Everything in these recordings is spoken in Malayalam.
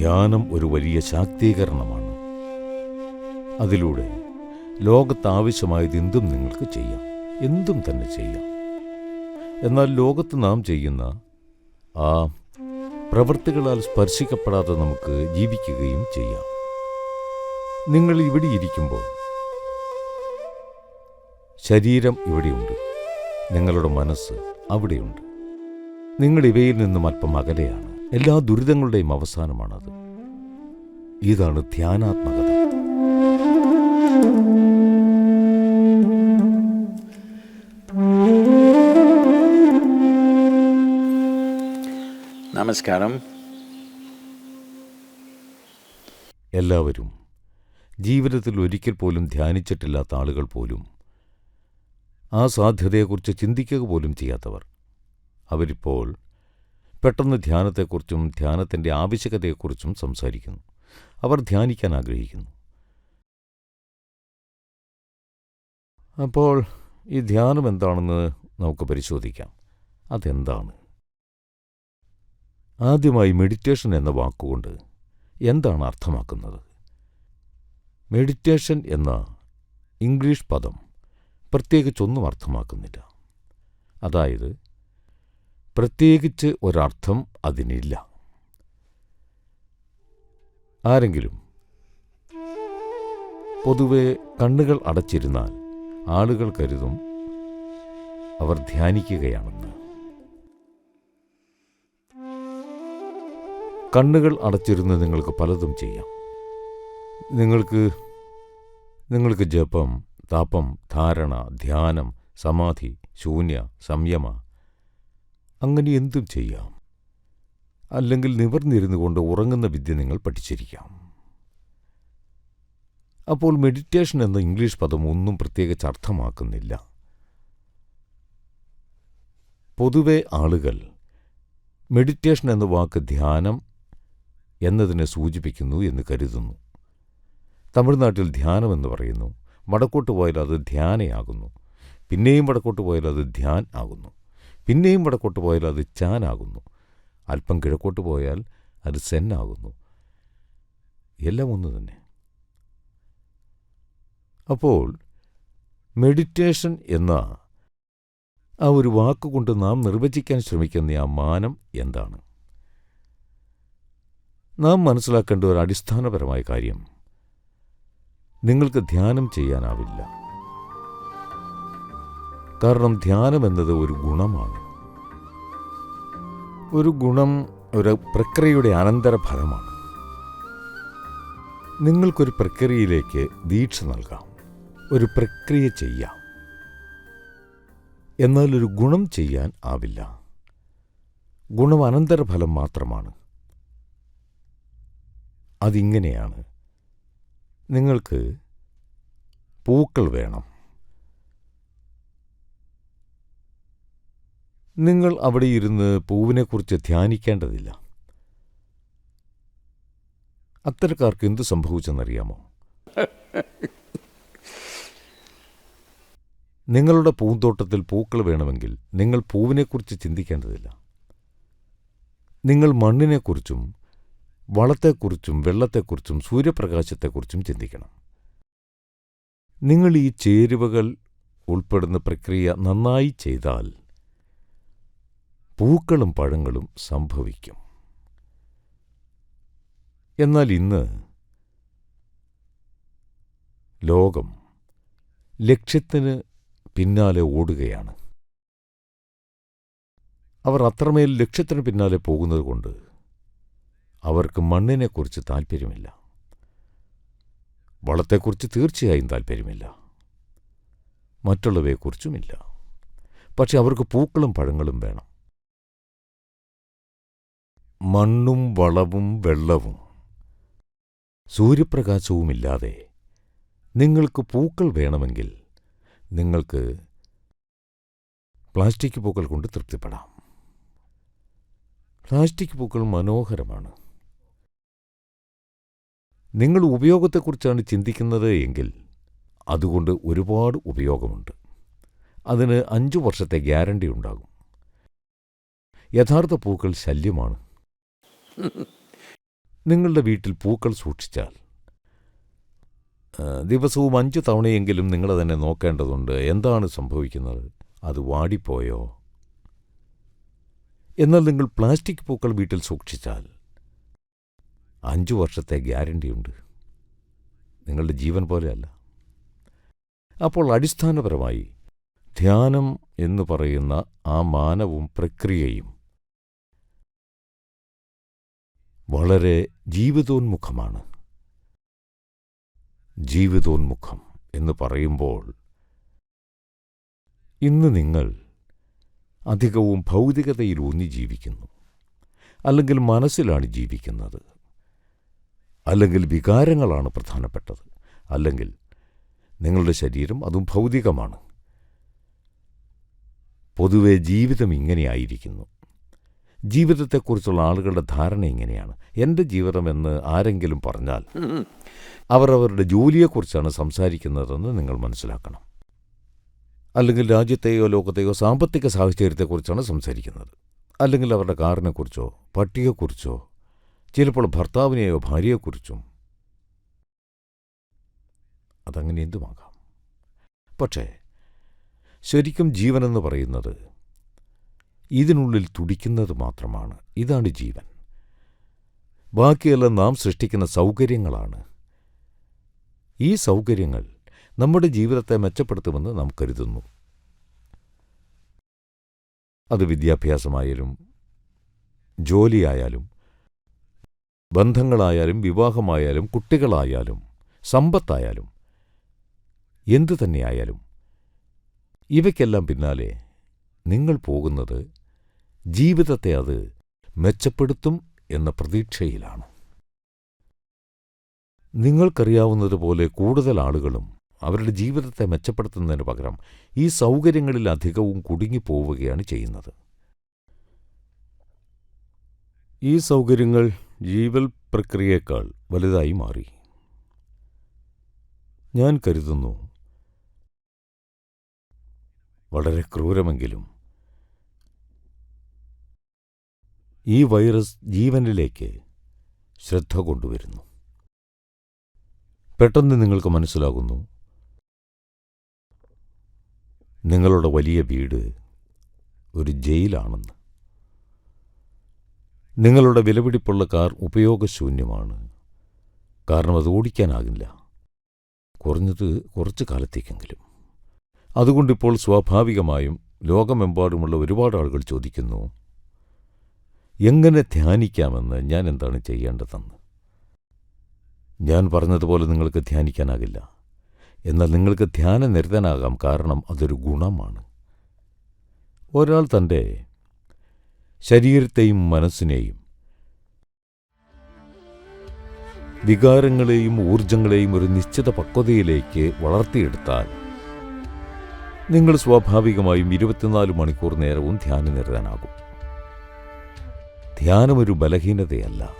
ധ്യാനം ഒരു വലിയ ശാക്തീകരണമാണ്. അതിലൂടെ ലോകത്താവശ്യമായത് എന്തും നിങ്ങൾക്ക് ചെയ്യാം. എന്തും തന്നെ ചെയ്യാം. എന്നാൽ ലോകത്ത് നാം ചെയ്യുന്ന ആ പ്രവൃത്തികളാൽ സ്പർശിക്കപ്പെടാതെ നമുക്ക് ജീവിക്കുകയും ചെയ്യാം. നിങ്ങൾ ഇവിടെ ഇരിക്കുമ്പോൾ ശരീരം ഇവിടെയുണ്ട്. നിങ്ങളുടെ മനസ്സ് അവിടെയുണ്ട്. നിങ്ങൾ ഇവയിൽ നിന്നും അല്പം അകലെയാണ്. എല്ലാ ദുരിതങ്ങളുടെയും അവസാനമാണത്. ഇതാണ് ധ്യാനാത്മകത. നമസ്കാരം. എല്ലാവരും ജീവിതത്തിൽ ഒരിക്കൽ പോലും ധ്യാനിച്ചിട്ടില്ലാത്ത ആളുകൾ പോലും ആ സാധ്യതയെക്കുറിച്ച് ചിന്തിക്കുക പോലും ചെയ്യാത്തവർ അവരിപ്പോൾ പെട്ടെന്ന് ധ്യാനത്തെക്കുറിച്ചും ധ്യാനത്തിന്റെ ആവശ്യകതയെക്കുറിച്ചും സംസാരിക്കുന്നു. അവർ ധ്യാനിക്കാൻ ആഗ്രഹിക്കുന്നു. അപ്പോൾ ഈ ധ്യാനം എന്താണെന്ന് നമുക്ക് പരിശോധിക്കാം. അതെന്താണ്? ആദ്യമായി മെഡിറ്റേഷൻ എന്ന വാക്കുകൊണ്ട് എന്താണ് അർത്ഥമാക്കുന്നത്? മെഡിറ്റേഷൻ എന്ന ഇംഗ്ലീഷ് പദം പ്രത്യേകിച്ചൊന്നും അർത്ഥമാക്കുന്നില്ല. അതായത് പ്രത്യേകിച്ച് ഒരർത്ഥം അതിനില്ല. ആരെങ്കിലും പൊതുവെ കണ്ണുകൾ അടച്ചിരുന്നാൽ ആളുകൾ കരുതും അവർ ധ്യാനിക്കുകയാണെന്ന്. കണ്ണുകൾ അടച്ചിരുന്ന് നിങ്ങൾക്ക് പലതും ചെയ്യാം. നിങ്ങൾക്ക് നിങ്ങൾക്ക് ജപം തപം ധാരണ ധ്യാനം സമാധി ശൂന്യ സംയമ അങ്ങനെ എന്തും ചെയ്യാം. അല്ലെങ്കിൽ നിവർന്നിരുന്നു കൊണ്ട് ഉറങ്ങുന്ന വിദ്യ നിങ്ങൾ പഠിച്ചിരിക്കാം. അപ്പോൾ മെഡിറ്റേഷൻ എന്ന ഇംഗ്ലീഷ് പദം ഒന്നും പ്രത്യേകിച്ച് അർത്ഥമാക്കുന്നില്ല. പൊതുവെ ആളുകൾ മെഡിറ്റേഷൻ എന്ന വാക്ക് ധ്യാനം എന്നതിനെ സൂചിപ്പിക്കുന്നു എന്ന് കരുതുന്നു. തമിഴ്നാട്ടിൽ ധ്യാനം എന്ന് പറയുന്നു. വടക്കോട്ട് പോയാൽ അത് ധ്യാനയാകുന്നു. പിന്നെയും വടക്കോട്ട് പോയാൽ അത് ധ്യാൻ ആകുന്നു. പിന്നെയും വടക്കോട്ട് പോയാൽ അത് ചാനാകുന്നു. അല്പം കിഴക്കോട്ട് പോയാൽ അത് സെന്നാകുന്നു. എല്ലാം ഒന്ന് തന്നെ. അപ്പോൾ മെഡിറ്റേഷൻ എന്ന ആ ഒരു വാക്കുകൊണ്ട് നാം നിർവചിക്കാൻ ശ്രമിക്കുന്ന ആ മാനം എന്താണ്? നാം മനസ്സിലാക്കേണ്ട ഒരു അടിസ്ഥാനപരമായ കാര്യം. നിങ്ങൾക്ക് ധ്യാനം ചെയ്യാനാവില്ല. കാരണം ധ്യാനം എന്നത് ഒരു ഗുണമാണ്. ഒരു ഗുണം ഒരു പ്രക്രിയയുടെ അനന്തരഫലമാണ്. നിങ്ങൾക്കൊരു പ്രക്രിയയിലേക്ക് ദീക്ഷ നൽകാം. ഒരു പ്രക്രിയ ചെയ്യാം. എന്നാൽ ഒരു ഗുണം ചെയ്യാൻ ആവില്ല. ഗുണം അനന്തരഫലം മാത്രമാണ്. അതിങ്ങനെയാണ്. നിങ്ങൾക്ക് പൂക്കൾ വേണം. നിങ്ങൾ അവിടെ ഇരുന്ന് പൂവിനെക്കുറിച്ച് ധ്യാനിക്കേണ്ടതില്ല. അത്തരക്കാർക്ക് എന്തു സംഭവിച്ചെന്നറിയാമോ? നിങ്ങളുടെ പൂന്തോട്ടത്തിൽ പൂക്കൾ വേണമെങ്കിൽ നിങ്ങൾ പൂവിനെക്കുറിച്ച് ചിന്തിക്കേണ്ടതില്ല. നിങ്ങൾ മണ്ണിനെക്കുറിച്ചും വളത്തെക്കുറിച്ചും വെള്ളത്തെക്കുറിച്ചും സൂര്യപ്രകാശത്തെക്കുറിച്ചും ചിന്തിക്കണം. നിങ്ങൾ ഈ ചേരുവകൾ ഉൾപ്പെടുന്ന പ്രക്രിയ നന്നായി ചെയ്താൽ പൂക്കളും പഴങ്ങളും സംഭവിക്കും. എന്നാൽ ഇന്ന് ലോകം ലക്ഷ്യത്തിന് പിന്നാലെ ഓടുകയാണ്. അവർ അത്രമേൽ ലക്ഷ്യത്തിന് പിന്നാലെ പോകുന്നതുകൊണ്ട് അവർക്ക് മണ്ണിനെക്കുറിച്ച് താൽപ്പര്യമില്ല. വളത്തെക്കുറിച്ച് തീർച്ചയായും താൽപ്പര്യമില്ല. മറ്റുള്ളവയെക്കുറിച്ചുമില്ല. പക്ഷെ അവർക്ക് പൂക്കളും പഴങ്ങളും വേണം. മണ്ണും വളവും വെള്ളവും. സൂര്യപ്രകാശവുമില്ലാതെ നിങ്ങൾക്ക് പൂക്കൾ വേണമെങ്കിൽ നിങ്ങൾക്ക് പ്ലാസ്റ്റിക് പൂക്കൾ കൊണ്ട് തൃപ്തിപ്പെടാം. പ്ലാസ്റ്റിക് പൂക്കൾ മനോഹരമാണ്. നിങ്ങൾ ഉപയോഗത്തെക്കുറിച്ചാണ് ചിന്തിക്കുന്നത് എങ്കിൽ അതുകൊണ്ട് ഒരുപാട് ഉപയോഗമുണ്ട്. അതിന് അഞ്ചു വർഷത്തെ ഗ്യാരണ്ടി ഉണ്ടാകും. യഥാർത്ഥ പൂക്കൾ ശല്യമാണ്. നിങ്ങളുടെ വീട്ടിൽ പൂക്കൾ സൂക്ഷിച്ചാൽ? ദിവസവും അഞ്ചു തവണയെങ്കിലും നിങ്ങൾ തന്നെ നോക്കേണ്ടതുണ്ട്. എന്താണ് സംഭവിക്കുന്നത്? അത് വാടിപ്പോയോ? എന്നാൽ നിങ്ങൾ പ്ലാസ്റ്റിക് പൂക്കൾ വീട്ടിൽ സൂക്ഷിച്ചാൽ അഞ്ചു വർഷത്തെ ഗ്യാരണ്ടിയുണ്ട് നിങ്ങളുടെ ജീവൻ പോലെയല്ല. അപ്പോൾ അടിസ്ഥാനപരമായി ധ്യാനം എന്ന് പറയുന്ന ആ മാനവും പ്രക്രിയയും വളരെ ജീവിതോന്മുഖമാണ്. ജീവിതോന്മുഖം എന്ന് പറയുമ്പോൾ ഇന്ന് നിങ്ങൾ അധികവും ഭൗതികതയിലൂന്നി ജീവിക്കുന്നു. അല്ലെങ്കിൽ മനസ്സിലാണ് ജീവിക്കുന്നത്. അല്ലെങ്കിൽ വികാരങ്ങളാണ് പ്രധാനപ്പെട്ടത്. അല്ലെങ്കിൽ നിങ്ങളുടെ ശരീരം അതും ഭൗതികമാണ്. പൊതുവെ ജീവിതം ഇങ്ങനെയായിരിക്കുന്നു. ജീവിതത്തെക്കുറിച്ചുള്ള ആളുകളുടെ ധാരണ ഇങ്ങനെയാണ്. എന്റെ ജീവിതം എന്ന് ആരെങ്കിലും പറഞ്ഞാൽ അവർ അവരുടെ ജോലിയെക്കുറിച്ചാണ് സംസാരിക്കുന്നതെന്ന് നിങ്ങൾ മനസ്സിലാക്കണം. അല്ലെങ്കിൽ രാജ്യത്തെയോ ലോകത്തെയോ സാമ്പത്തിക സാഹചര്യത്തെക്കുറിച്ചാണ് സംസാരിക്കുന്നത്. അല്ലെങ്കിൽ അവരുടെ കാറിനെക്കുറിച്ചോ പട്ടിയെക്കുറിച്ചോ ചിലപ്പോൾ ഭർത്താവിനെയോ ഭാര്യയെക്കുറിച്ചും. അതങ്ങനെ എന്തുമാകാം? പക്ഷേ ശരിക്കും ജീവനെന്ന് പറയുന്നത് ഇതിനുള്ളിൽ തുടിക്കുന്നത് മാത്രമാണ്. ഇതാണ് ജീവൻ. ബാക്കിയെല്ലാം നാം സൃഷ്ടിക്കുന്ന സൗകര്യങ്ങളാണ്. ഈ സൗകര്യങ്ങൾ നമ്മുടെ ജീവിതത്തെ മെച്ചപ്പെടുത്തുമെന്ന് നാം കരുതുന്നു. അത് വിദ്യാഭ്യാസമായാലും ജോലിയായാലും ബന്ധങ്ങളായാലും വിവാഹമായാലും കുട്ടികളായാലും സമ്പത്തായാലും എന്തു തന്നെയായാലും ഇവയ്ക്കെല്ലാം പിന്നാലെ നിങ്ങൾ പോകുന്നത് ജീവിതത്തെ അത് മെച്ചപ്പെടുത്തും എന്ന പ്രതീക്ഷയിലാണ്. നിങ്ങൾക്കറിയാവുന്നതുപോലെ കൂടുതൽ ആളുകളും അവരുടെ ജീവിതത്തെ മെച്ചപ്പെടുത്തുന്നതിന് പകരം ഈ സൗകര്യങ്ങളിൽ അധികവും കുടുങ്ങിപ്പോവുകയാണ് ചെയ്യുന്നത്. ഈ സൗകര്യങ്ങൾ ജീവൽ പ്രക്രിയയേക്കാൾ വലുതായി മാറി. ഞാൻ കരുതുന്നു വളരെ ക്രൂരമെങ്കിലും ഈ വൈറസ് ജീവനിലേക്ക് ശ്രദ്ധ കൊണ്ടുവരുന്നു. പെട്ടെന്ന് നിങ്ങൾക്ക് മനസ്സിലാകുന്നു നിങ്ങളുടെ വലിയ വീട് ഒരു ജയിലാണെന്ന്. നിങ്ങളുടെ വിലപിടിപ്പുള്ള കാർ ഉപയോഗശൂന്യമാണ്. കാരണം അത് ഓടിക്കാനാകില്ല. കുറഞ്ഞത് കുറച്ച് കാലത്തേക്കെങ്കിലും. അതുകൊണ്ടിപ്പോൾ സ്വാഭാവികമായും ലോകമെമ്പാടുമുള്ള ഒരുപാട് ആളുകൾ ചോദിക്കുന്നു എങ്ങനെ ധ്യാനിക്കാമെന്ന് ഞാൻ എന്താണ് ചെയ്യേണ്ടതെന്ന്? ഞാൻ പറഞ്ഞതുപോലെ നിങ്ങൾക്ക് ധ്യാനിക്കാനാകില്ല. എന്നാൽ നിങ്ങൾക്ക് ധ്യാനനിരതനാകാം കാരണം അതൊരു ഗുണമാണ്. ഒരാൾ തന്റെ ശരീരത്തെയും മനസ്സിനെയും വികാരങ്ങളെയും ഊർജങ്ങളെയും ഒരു നിശ്ചിത പക്വതയിലേക്ക് വളർത്തിയെടുത്താൽ നിങ്ങൾ സ്വാഭാവികമായും ഇരുപത്തിനാല് മണിക്കൂർ നേരവും ധ്യാനനിരതനാകും ധ്യാനം ഒരു ബലഹീനതയല്ല.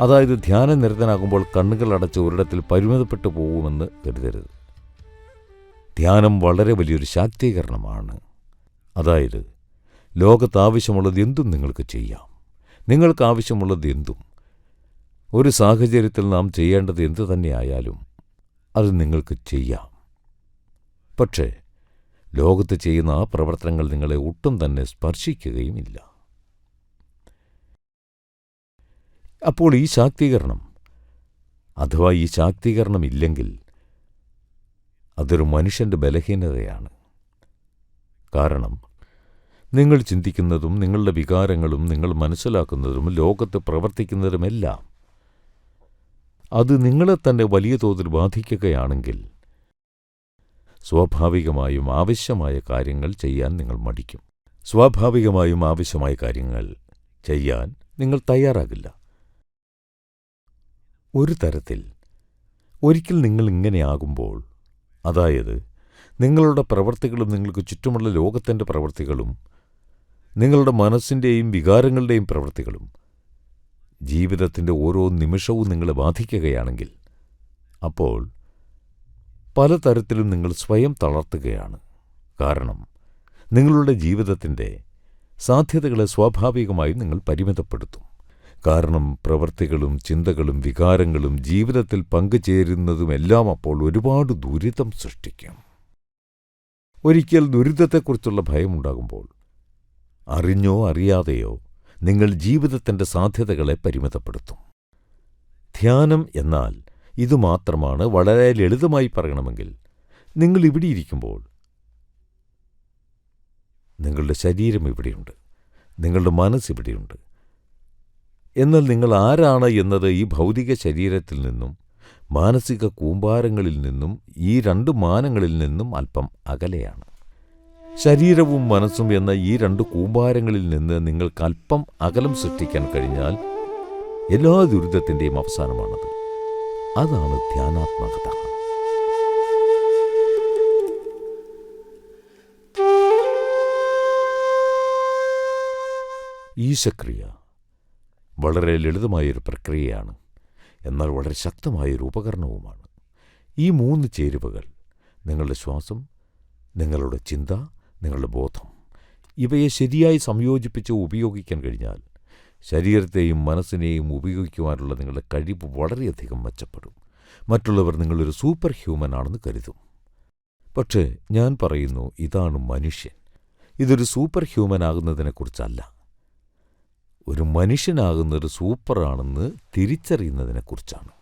അതായത് ധ്യാനനിരതനാകുമ്പോൾ കണ്ണുകൾ അടച്ച് ഒരിടത്തിൽ പരിമിതപ്പെട്ടു പോകുമെന്ന് കരുതരുത്. ധ്യാനം വളരെ വലിയൊരു ശാക്തീകരണമാണ്. അതായത് ലോകത്ത് ആവശ്യമുള്ളത് എന്തും നിങ്ങൾക്ക് ചെയ്യാം. നിങ്ങൾക്ക് ആവശ്യമുള്ളത് എന്തും. ഒരു സാഹചര്യത്തിൽ നാം ചെയ്യേണ്ടത് എന്തു തന്നെയായാലും അത് നിങ്ങൾക്ക് ചെയ്യാം. പക്ഷേ ലോകത്ത് ചെയ്യുന്ന ആ പ്രവർത്തനങ്ങൾ നിങ്ങളെ ഒട്ടും തന്നെ സ്പർശിക്കുകയുമില്ല. അപ്പോൾ ഈ ശാക്തീകരണം. അഥവാ ഈ ശാക്തീകരണം ഇല്ലെങ്കിൽ അതൊരു മനുഷ്യന്റെ ബലഹീനതയാണ്. കാരണം നിങ്ങൾ ചിന്തിക്കുന്നതും നിങ്ങളുടെ വികാരങ്ങളും നിങ്ങൾ മനസ്സിലാക്കുന്നതും ലോകത്ത് പ്രവർത്തിക്കുന്നതുമെല്ലാം അത് നിങ്ങളെ തന്നെ വലിയ തോതിൽ ബാധിക്കുകയാണെങ്കിൽ സ്വാഭാവികമായും ആവശ്യമായ കാര്യങ്ങൾ ചെയ്യാൻ നിങ്ങൾ മടിക്കും. സ്വാഭാവികമായും ആവശ്യമായ കാര്യങ്ങൾ ചെയ്യാൻ നിങ്ങൾ തയ്യാറാകില്ല. ഒരു തരത്തിൽ ഒരിക്കൽ നിങ്ങൾ ഇങ്ങനെയാകുമ്പോൾ അതായത് നിങ്ങളുടെ പ്രവൃത്തികളും നിങ്ങൾക്ക് ചുറ്റുമുള്ള ലോകത്തിന്റെ പ്രവൃത്തികളും നിങ്ങളുടെ മനസ്സിന്റെയും വികാരങ്ങളുടെയും പ്രവൃത്തികളും ജീവിതത്തിന്റെ ഓരോ നിമിഷവും നിങ്ങളെ ബാധിക്കുകയാണെങ്കിൽ അപ്പോൾ പലതരത്തിലും നിങ്ങൾ സ്വയം തളർത്തുകയാണ്. കാരണം നിങ്ങളുടെ ജീവിതത്തിന്റെ സാധ്യതകളെ സ്വാഭാവികമായും നിങ്ങൾ പരിമിതപ്പെടുത്തും. കാരണം പ്രവൃത്തികളും ചിന്തകളും വികാരങ്ങളും ജീവിതത്തിൽ പങ്കുചേരുന്നതുമെല്ലാം അപ്പോൾ ഒരുപാട് ദുരിതം സൃഷ്ടിക്കും. ഒരിക്കൽ ദുരിതത്തെക്കുറിച്ചുള്ള ഭയമുണ്ടാകുമ്പോൾ അറിഞ്ഞോ അറിയാതെയോ നിങ്ങൾ ജീവിതത്തിന്റെ സാധ്യതകളെ പരിമിതപ്പെടുത്തും. ധ്യാനം എന്നാൽ ഇതുമാത്രമാണ് വളരെ ലളിതമായി പറയണമെങ്കിൽ നിങ്ങൾ ഇവിടെ ഇരിക്കുമ്പോൾ നിങ്ങളുടെ ശരീരം ഇവിടെയുണ്ട് നിങ്ങളുടെ മനസ്സ് ഇവിടെയുണ്ട് എന്നാൽ നിങ്ങൾ ആരാണ് എന്നത് ഈ ഭൗതിക ശരീരത്തിൽ നിന്നും മാനസിക കൂമ്പാരങ്ങളിൽ നിന്നും ഈ രണ്ട് മാനങ്ങളിൽ നിന്നും അല്പം അകലെയാണ്. ശരീരവും മനസ്സും എന്ന ഈ രണ്ട് കൂമ്പാരങ്ങളിൽ നിന്ന് നിങ്ങൾക്ക് അല്പം അകലം സൃഷ്ടിക്കാൻ കഴിഞ്ഞാൽ എല്ലാ ദുരിതത്തിന്റെയും അവസാനമാണത്. അതാണ് ധ്യാനാത്മകത. ഈശക്രിയ വളരെ ലളിതമായൊരു പ്രക്രിയയാണ് എന്നാൽ വളരെ ശക്തമായൊരു ഉപകരണവുമാണ്. ഈ മൂന്ന് ചേരുവകൾ നിങ്ങളുടെ ശ്വാസം നിങ്ങളുടെ ചിന്ത നിങ്ങളുടെ ബോധം ഇവയെ ശരിയായി സംയോജിപ്പിച്ച് ഉപയോഗിക്കാൻ കഴിഞ്ഞാൽ ശരീരത്തെയും മനസ്സിനെയും ഉപയോഗിക്കുവാനുള്ള നിങ്ങളുടെ കഴിവ് വളരെയധികം മെച്ചപ്പെടും. മറ്റുള്ളവർ നിങ്ങളൊരു സൂപ്പർ ഹ്യൂമൻ ആണെന്ന് കരുതും. പക്ഷേ ഞാൻ പറയുന്നു ഇതാണ് മനുഷ്യൻ. ഇതൊരു സൂപ്പർ ഹ്യൂമൻ ആകുന്നതിനെക്കുറിച്ചല്ല. ഒരു മനുഷ്യനാകുന്നത് സൂപ്പറാണെന്ന് തിരിച്ചറിയുന്നതിനെക്കുറിച്ചാണ്.